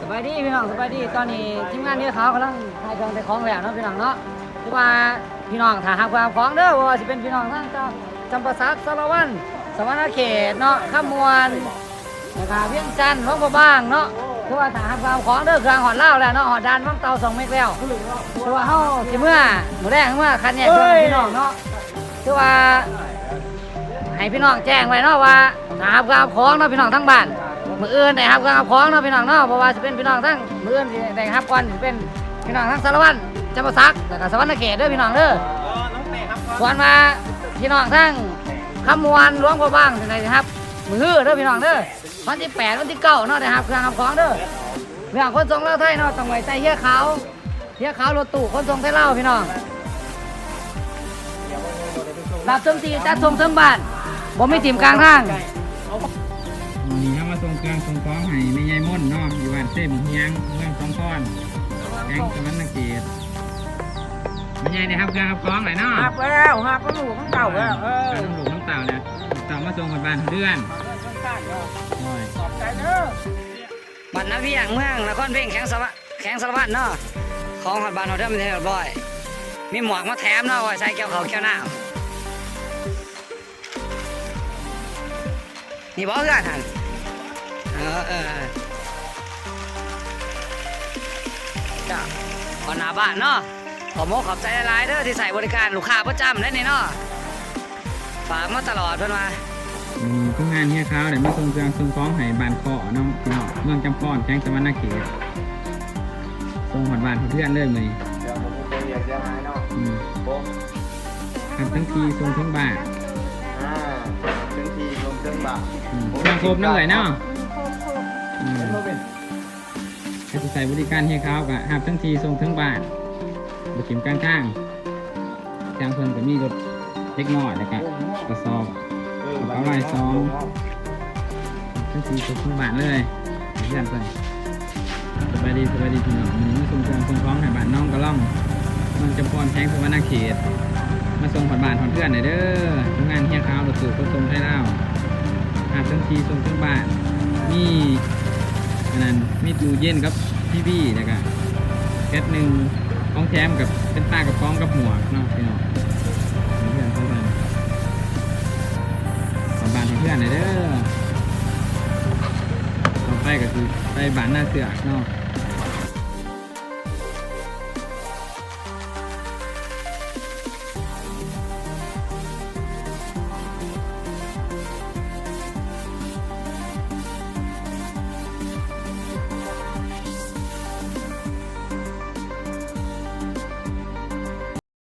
สบายดีพี่น้องสบายดีตอนนี้ทีมงานนี้เขากำลังถ่ายเครื่องแต่ของแล้วเนาะพี่น้องเนาะคือว่าพี่น้องถ้าหากว่าของเด้อว่าสิเป็นพี่น้องทั้งจำจำปาสักสารวันสวรรณเขตเนาะข้ามวลนะครับเวียงจันทร์หลวงพระบางเนาะคือว่าถ้าหากว่าของเด้อเครื่องหอดเหล้าแล้วเนาะหอดดานวังเตาสองเมกแล้วคือว่าเฮาสิเมื่อหมูแรกเมื่อคันเนี่ยพี่น้องเนาะคือว่าให้พี่น้องแจ้งไว้เนาะว่าถ้าหากว่าของเนาะพี่น้องทั้งบ้าน มืออื่นได้ครับกับของเนาะพี่น้องเนาะเพราะว่าจะเป็นพี่น้องทั้งมืออื่นที่ได้ครับก่อนสิเป็นพี่น้องทั้งสารวัตรจำปาสักแล้วก็สวรรณเขตด้อพี่น้องเด้อส่วนมาพี่น้องทั้งคำมวลหลวงพ่อบางที่ไหนครับ มือฮื้อเด้อพี่น้องเด้อวันที่แปดวันที่เก้าเนาะได้ครับเครื่องรับของเด้อเรื่องคนส่งเล่าไทยเนาะต้องไว้ใจเฮียขาวเฮียขาวรถตู้คนส่งไทยเล่าพี่น้องรับเติมทีจัดส่งเติมบ้านบ่มีทีมกลางทางวันนี้เขามา ส่งเครื่องส่งของให้แม่ยายม่นเนาะอยู่บ้านเส้นเฮียงเมืองสองก้อนแกงสวรรณเกตแม่ยายได้ครับเครื่องครับของไหนเนาะหักแล้วหักก็ลูกของเก่าแล้วเออน้ำหลูกน้ำเต่าเนี่ยเต่ามาส่งคนบ้านเดือนโอ้ยขอบใจเด้อบ้านนาเวียงเมืองนครเพ่งแข็งสวะแข็งสารวัตรเนาะของหอดบ้านหอดเทิมเรียบร้อยมีหมวกมาแถมเนาะไว้ใส่แก้วเขาวแก้วน้ำนี่บอกกันท่าน เออเออเออจ้าก่อนหน้าบ้านเนาะขอโมขอบใจหลายๆเด้อที่ใส่บริการลูกค้าประจำได้นี่เนาะฝากมาตลอดเพิ่นว่าอืมทุกงานเฮียเขาเดี๋ยวมาส่งเครื่องส่งของให้บ้านเกาะเนาะพี่น้องเมืองจำปอนแกงสวรรณเกตส่งหอดบ้านเพื่อนเลยมื้อนี้เดี๋ยวผมไปเรียนจะหายเนาะอืมผมครับทั้งทีส่งทั้งบ้านอ่าถึงทีรวมถึงบาทอืมเครื่องครบเนาะเลยเนาะอืม ถ้าจะใส่บริการให้เขาก็หับทั้งทีส่งทั้งบ้านบริกิมกลางทางจางเพิ่นก็มีรถเล็กน้อยแล้วก็กระสอบเอาไว้ซ้อมทั้งทีส่งทั้งบ้านเลยเพื่อนเพิ่นสบายดีสบายดีพี่น้องนนี้มาส่งเครื่องส่งของให้บ้านน้องกระล่องมันจำพรแข้งสวรรณเขตมาส่งผ่อนบ้านผ่อนเพื่อนหน่อยเด้อทำงานเฮียขาวรถตู้ขนส่งให้เราหับทั้งทีส่งทั้งบ้านมี อันนั้นมีตูเย็นกับพี่บี้แล้วก็แก๊สหนึ่งกล้องแถมกับเป็นตากับกล้องกับหัวเนาะพี่น้องเพื่อนเพื่อนสอนบานของเพื่อนหน่อยเด้อต่อไปก็คือไปบ้านหน้าเสือกเนาะ